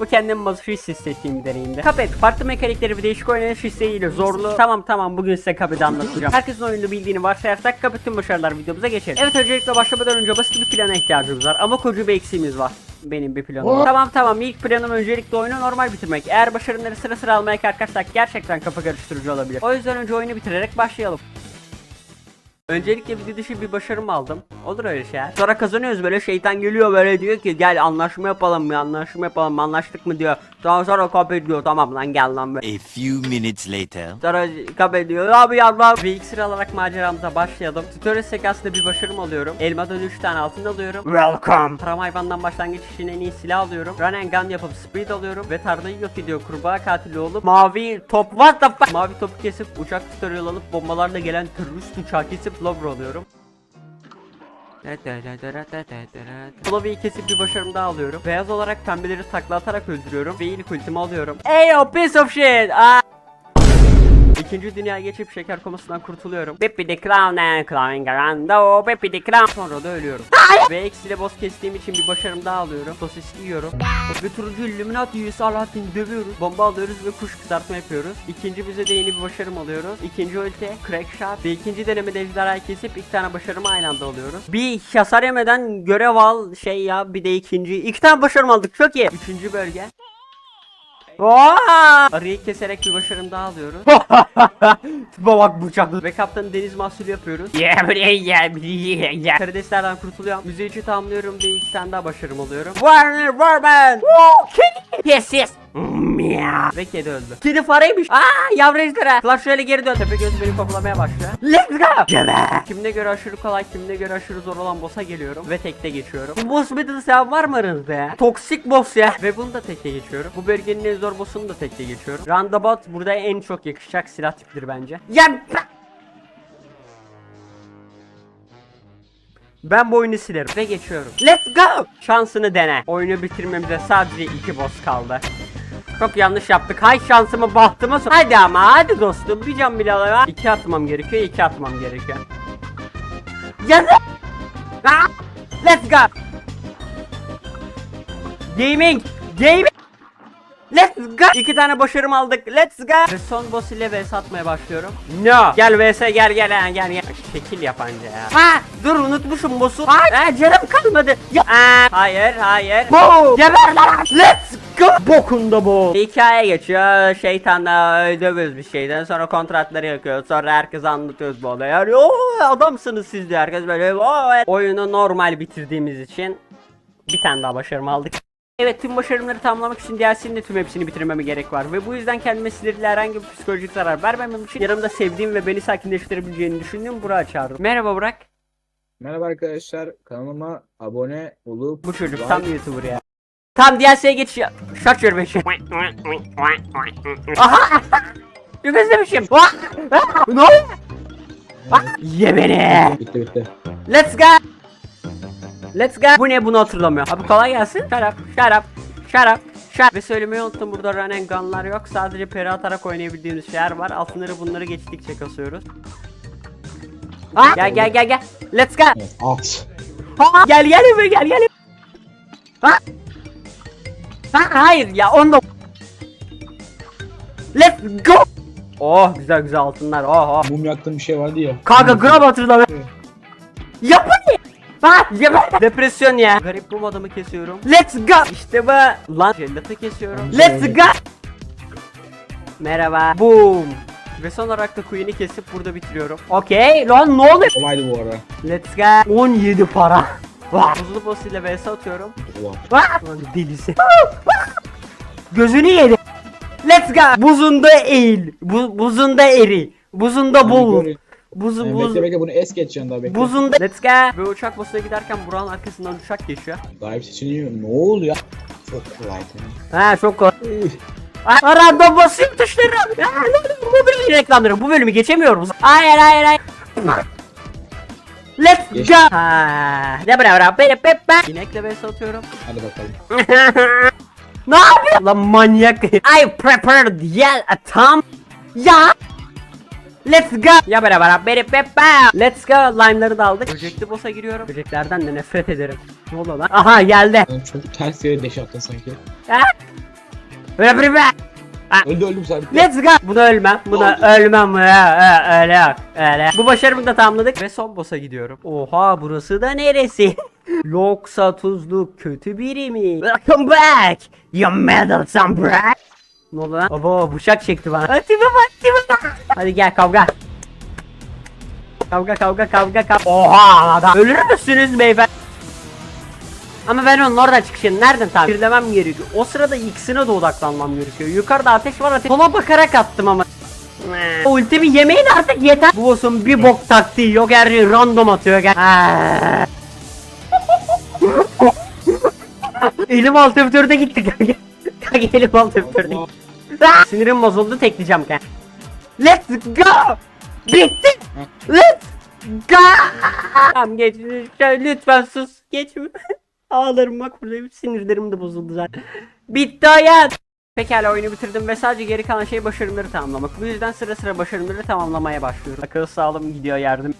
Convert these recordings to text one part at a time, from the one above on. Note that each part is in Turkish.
Bu kendim mazoşist hissettiğim bir deneyimdi. Cuphead farklı mekanikleri bir değişik oynanış isteğiyle zorlu. Tamam tamam bugün size Cuphead'i anlatacağım. Herkesin oyunu bildiğini varsayarsak Cuphead'in başarılar videomuza geçelim. Evet öncelikle başlamadan önce basit bir plana ihtiyacımız var ama koca bir eksiğimiz var. Benim bir planım var. Tamam tamam ilk planım öncelikle oyunu normal bitirmek. Eğer başarıları sıra sıra almaya kalkarsak gerçekten kafa karıştırıcı olabilir. O yüzden önce oyunu bitirerek başlayalım. Öncelikle video dışı bir başarım aldım. Olur öyle şeyler. Sonra kazanıyoruz böyle şeytan geliyor böyle diyor ki gel anlaşma yapalım mı anlaşma yapalım anlaştık mı diyor. Sonra sonra kabul diyor tamam lan gel lan böyle. A few minutes later. Sonra ediyor abi. Ve ilk sıra alarak maceramıza başlayalım. Tutorial sekansında bir başarım alıyorum. Elmadan 3 tane altın alıyorum. Welcome. Param hayvandan başlangıç için en iyi silah alıyorum. Run and gun yapıp speed alıyorum. Ve tarlayı yok ediyor kurbağa katili olup. Mavi top what the fuck. Mavi topu kesip uçak tutorial alıp bombalarla gelen terörist uçağı kesip lover oluyorum. Kulaviyi kesip bir başarım daha alıyorum. Beyaz olarak pembeleri takla atarak öldürüyorum ve ilk ultimi alıyorum. Eyo piece of shit! Aa! İkinci dünyaya geçip şeker komasından kurtuluyorum. The clown and clowning around oh the clown. Sonra da ölüyorum. Ve eksiyle boss kestiğim için bir başarım daha alıyorum. Sosisli yiyorum. Ve turuncu Illuminati üyesi Alaaddin'i dövüyoruz. Bomba alıyoruz ve kuş kızartma yapıyoruz. İkinci bize de yeni bir başarım alıyoruz. İkinci ulti crack shot. Ve ikinci denemede ejderhayı kesip iki tane başarımı aynı anda alıyoruz. Bir hasar yemeden görev al şey ya bir de ikinci. iki tane başarım aldık çok iyi. Üçüncü bölge. Arıyı keserek bir başarım daha alıyoruz. Tipe bak bıçaklı. Ve kaptanı deniz mahsulü yapıyoruz. Yeah, yeah, yeah, yeah. Karideslerden kurtuluyorum. Müziği tamamlıyorum ve iki tane daha başarım alıyorum. Warner Warman! Woo! Kedi! Yes yes! Meow. Ve kedi öldü. Kedi fareymiş. Aa yavru ejderha. Flash şöyle geri dön. Tepe göz beni kovalamaya başlıyor. Let's go. Geber. Kimine göre aşırı kolay, kimine göre aşırı zor olan boss'a geliyorum. Ve tekte geçiyorum. Bu boss battle seven var mı aranızda ya? Toksik boss ya. Ve bunu da tekte geçiyorum. Bu bölgenin en zor boss'unu da tekte geçiyorum. Roundabout burada en çok yakışacak silah tipidir bence. Ya Ben bu oyunu silerim ve geçiyorum. Let's go! Şansını dene. Oyunu bitirmemize sadece iki boss kaldı. Çok yanlış yaptık. Hay şansımı bahtımı sor- Hadi ama hadi dostum. Bir can bile alayım. İki atmam gerekiyor. iki atmam gerekiyor. Yazık! Ah! Let's go! Gaming! Gaming! Let's go! İki tane başarım aldık. Let's go! Ve son boss ile vs atmaya başlıyorum. No! Gel vs gel gel ha, gel gel. Şekil yapanca ya. Ha! Dur unutmuşum boss'u. Ha, ha canım kalmadı. Ya. Aa, hayır hayır. Bo! Geber lan! Let's go! Bokunda bu. Hikaye geçiyor. Şeytanla dövüyoruz bir şeyden. Sonra kontratları yakıyoruz. Sonra herkese anlatıyoruz bu olayı. Yani, adamsınız siz de herkes böyle. "Oo, evet." Oyunu normal bitirdiğimiz için bir tane daha başarım aldık. Evet tüm başarımları tamamlamak için DLC'nin de tüm hepsini bitirmeme gerek var ve bu yüzden kendime sinirle herhangi bir psikolojik zarar vermemem için yanımda sevdiğim ve beni sakinleştirebileceğini düşündüğüm Burak'ı çağırdım. Merhaba Burak. Merhaba arkadaşlar, kanalıma abone olup Bu çocuk like- tam YouTuber ya. Tam DLC'ye geç ya. Şart ver beşi. Aha! Ah! Ne? Ah! Ye beni. Bitti bitti. Let's go. Let's go. Bu ne bunu hatırlamıyor. Abi kolay gelsin. Şarap, şarap, şarap, şarap. Ve söylemeyi unuttum burada run and gun'lar yok. Sadece peri atarak oynayabildiğimiz şeyler var. Altınları bunları geçtikçe kasıyoruz. Ha? Gel gel gel gel. Let's go. At. Ha, gel gel eve gel gel. Ha? Ha, hayır ya onda. Let's go. Oh güzel güzel altınlar. Oh oh. Mum yaktığım bir şey vardı ya. Kanka gram hatırla. Yapın Ha, yapın. Depresyon ya. Garip bu adamı kesiyorum. Let's go. İşte bu. Lan jellatı kesiyorum. Let's go. Merhaba. Boom. Ve son olarak da Queen'i kesip burada bitiriyorum. Okey. Lan ne oluyor? Kolaydı bu arada. Let's go. 17 para. Vah. Buzlu boss ile vs atıyorum. Ulan. Vah. Lan delisi. Gözünü yedi. Let's go. Buzunda eğil. Bu, buzunda eri. Buzunda bul. Buzu Yani buz. bekle bekle bunu es geçeceksin daha bekle. Buzunda. Let's go. Ve uçak boss'una giderken Burak'ın arkasından uçak geçiyor. Gayip seçeneği ne oluyor? Çok kolaydı. Ha çok kolay. Random basayım tuşları. Bu bölümü reklamları. Bu bölümü geçemiyoruz. Hayır hayır hayır. Let's Geç. go. Ne bra bra bere pepe. İnekle bes atıyorum. Hadi bakalım. ne yapıyorsun? Lan manyak. I prepared yell atom. Ya. Let's go. Ya bera bera bere pepe. Let's go. Lime'ları da aldık. Böcekli boss'a giriyorum. Böceklerden de nefret ederim. Ne oluyor lan? Aha geldi. Sen çok ters yere deş attın sanki. Ha? Böyle böyle. Öldü öldüm sabit. Let's go. Buna ölmem. Buna ölmem. Ha, Öyle yok. Öyle. Bu başarımı da tamamladık. Ve son boss'a gidiyorum. Oha burası da neresi? Yoksa tuzlu kötü biri mi? Welcome back. You meddle some brat. Ne oldu lan? Abo bıçak çekti bana. Baba hadi baba. Hadi gel kavga. Kavga kavga kavga kavga. Oha adam. Ölür müsünüz beyefendi? Ama ben onun oradan çıkışını nereden tahmin etmem gerekiyor. O sırada ikisine de odaklanmam gerekiyor. Yukarıda ateş var ateş. Sola bakarak attım ama. Ultimi yemeyin artık yeter. Bu olsun bir bok taktiği yok her şey random atıyor gel. Elim alt öptörde gitti elim alt öptörde gitti. Sinirim bozuldu tekleyeceğim kanka. Let's go! Bitti! Let's go! Tamam geç lütfen sus. Geçme. Ağlarım bak burada sinirlerim de bozuldu zaten. Bitti hayat. Pekala oyunu bitirdim ve sadece geri kalan şey başarımları tamamlamak. Bu yüzden sıra sıra başarımları tamamlamaya başlıyorum. Akıl sağlığım gidiyor yardım.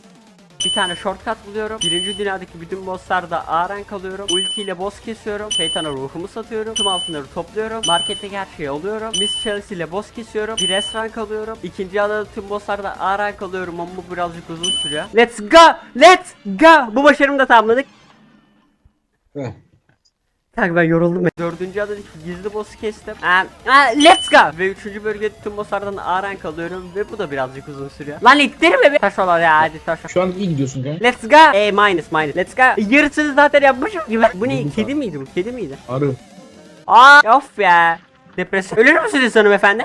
Bir tane shortcut buluyorum. Birinci dünyadaki bütün bosslarda A rank alıyorum. Ulti ile boss kesiyorum. Şeytana ruhumu satıyorum. Tüm altınları topluyorum. Marketteki her şeyi alıyorum. Miss Chelsea ile boss kesiyorum. Bir S rank alıyorum. İkinci adada tüm bosslarda A rank alıyorum ama bu birazcık uzun sürüyor. Let's go! Let's go! Bu başarımı da tamamladık. Kanka ben yoruldum. Dördüncü adadaki gizli boss'u kestim. Aa, aa, let's go! Ve üçüncü bölgede tüm bosslardan A rank alıyorum ve bu da birazcık uzun sürüyor. Lan ittirme be! Taş olan ya hadi taş ol. Şu an iyi gidiyorsun kanka. Let's go! E minus minus. Let's go! Yarısını zaten yapmışım gibi. Bu ne? Kedi miydi bu? Kedi miydi? Arı. Aa of ya. Depresyon. Ölür müsünüz hanımefendi?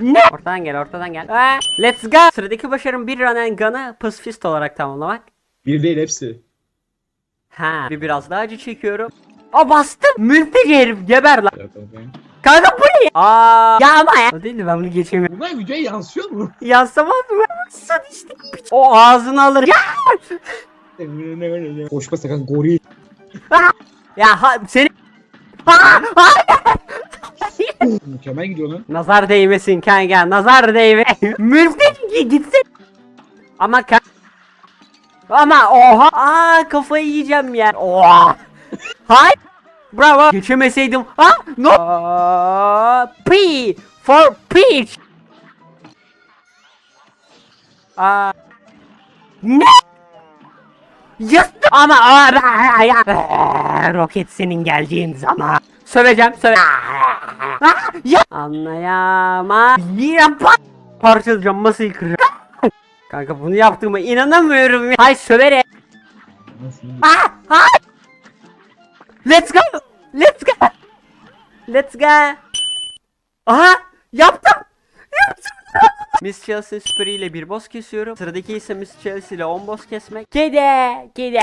Ne? Ortadan gel ortadan gel. Aa, let's go! Sıradaki başarım bir run and gun'ı pacifist olarak tamamlamak. Bir değil hepsi. Ha, bir biraz daha acı çekiyorum. Aa bastım. Mülteci herif geber lan. Evet, evet. Kanka bu ne? Aa ya ama ya. O değil de ben bunu geçemiyorum. Bunlar videoya yansıyor mu? Yansımaz mı? Sen işte. O ağzını alır. Ya! Koşma sakın goril. Ya ha, seni... Ha, ha! Mükemmel gidiyor lan. nazar değmesin kanka. Nazar değme. Mülteci gitsin. Ama ka... Ama oha. Aa kafayı yiyeceğim ya. Oha. Hay. Bravo. Geçemeseydim. Ha? No. Aa, P for peach. Aa. Ne? Yastım ama. Roket senin geldiğin zaman. Söveceğim söve. Ah, ya. Anlayama. Yapa. Parçalayacağım masayı kıracağım. Kanka bunu yaptığıma inanamıyorum ya. Hay sövere. Nasıl? Ah, ah. Let's go. Let's go. Let's go. Aha yaptım. Yaptım. Miss Chelsea Super ile bir boss kesiyorum. Sıradaki ise Miss Chelsea ile 10 boss kesmek. Kede. Kede.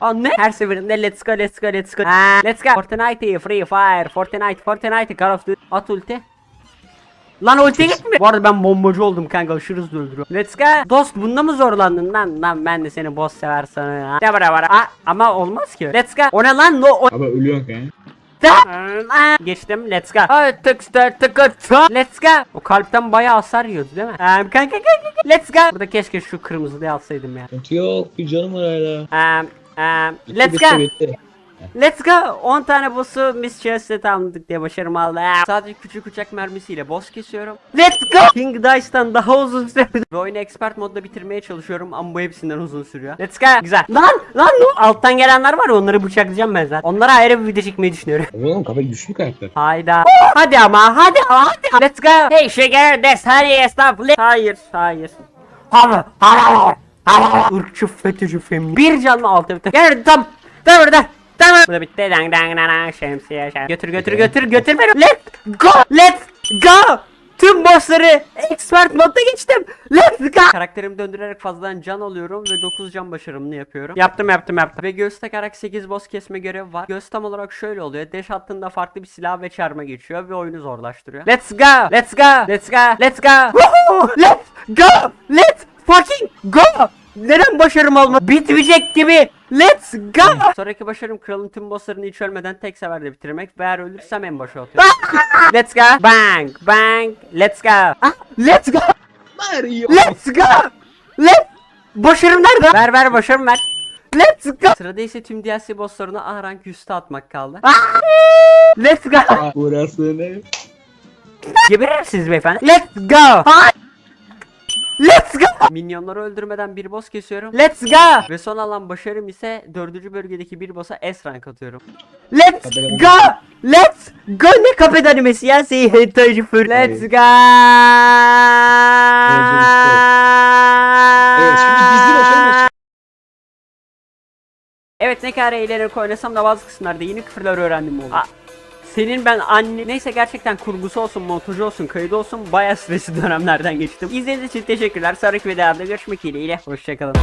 Aa ne? Her seferinde let's go let's go let's go. Ha, let's go. Fortnite, Free Fire, Fortnite, Fortnite, Call of Duty. At ulti. Lan ulti gitme. Bu arada ben bombacı oldum kanka aşırı hızlı öldürüyorum. Let's go. Dost bunda mı zorlandın lan? Lan ben de seni boss sever sana. Ya bara bara. Aa, ama olmaz ki. Let's go. O ne lan? No. O... Ama ölüyorsun kanka. Geçtim. Let's go. Tık tık tık tık. Let's go. O kalpten bayağı hasar yiyordu değil mi? Ee, kanka kanka kanka. Let's go. Burada keşke şu kırmızıyı alsaydım ya. Yok. Bir canım var hala. Um, um, let's go. Let's go. 10 tane boss'u Miss Chelsea tamamladık diye başarım aldı. Ah, Sadece küçük uçak mermisiyle boss kesiyorum. Let's go. King Dice'dan daha uzun sürdü. Ve oyunu expert modda bitirmeye çalışıyorum ama bu hepsinden uzun sürüyor. Let's go. Güzel. Lan lan ne? Alttan gelenler var ya onları bıçaklayacağım ben zaten. Onlara ayrı bir video çekmeyi düşünüyorum. Oğlum kafayı güçlü karakter. Hayda. hadi ama hadi hadi. Let's go. Hey sugar this stop. Let- Hayır hayır. Hava hava hava. Irkçı FETÖ'cü femini. Bir canlı altı. Gel tam. Tam orada. Tamam. Bu da bitti. Dang dang dang dang. Şemsiye şem. Götür götür götür götür beni. Let's go. Let's go. Tüm bossları expert modda geçtim. Let's go. Karakterimi döndürerek fazladan can alıyorum ve 9 can başarımını yapıyorum. Yaptım yaptım yaptım. Ve göğüs takarak 8 boss kesme görevi var. Göğüs tam olarak şöyle oluyor. Deş hattında farklı bir silah ve çarma geçiyor ve oyunu zorlaştırıyor. Let's go. Let's go. Let's go. Let's go. Woohoo! Let's go. Let's fucking go. Neden başarım olmadı? Bitmeyecek gibi. Let's go. Sonraki başarım kralın tüm bosslarını hiç ölmeden tek seferde bitirmek ve eğer ölürsem en başa atıyorum. Let's go. Bang. Bang. Let's go. Ah, Let's go. Mario. Let's go. Let's. Başarım nerede? Ver ver başarım ver. Let's go. Sırada ise tüm DLC bosslarını A rank üste atmak kaldı. Let's go. Aa, Burası ne? Geberirsiniz beyefendi. Let's go. Ha! Let's go. Minyonları öldürmeden bir boss kesiyorum. Let's go. Ve son alan başarım ise dördüncü bölgedeki bir boss'a S rank atıyorum. Let's go. Let's go. Ne kapet animesi ya? Say hentai. Let's go. Evet şimdi gizli başarım açık. Evet ne kadar eğlenerek oynasam da bazı kısımlarda yeni küfürler öğrendim oldu. Senin ben anne neyse gerçekten kurgusu olsun montajı olsun kaydı olsun baya stresli dönemlerden geçtim. İzlediğiniz için teşekkürler. Sonraki videoda görüşmek dileğiyle. Hoşçakalın.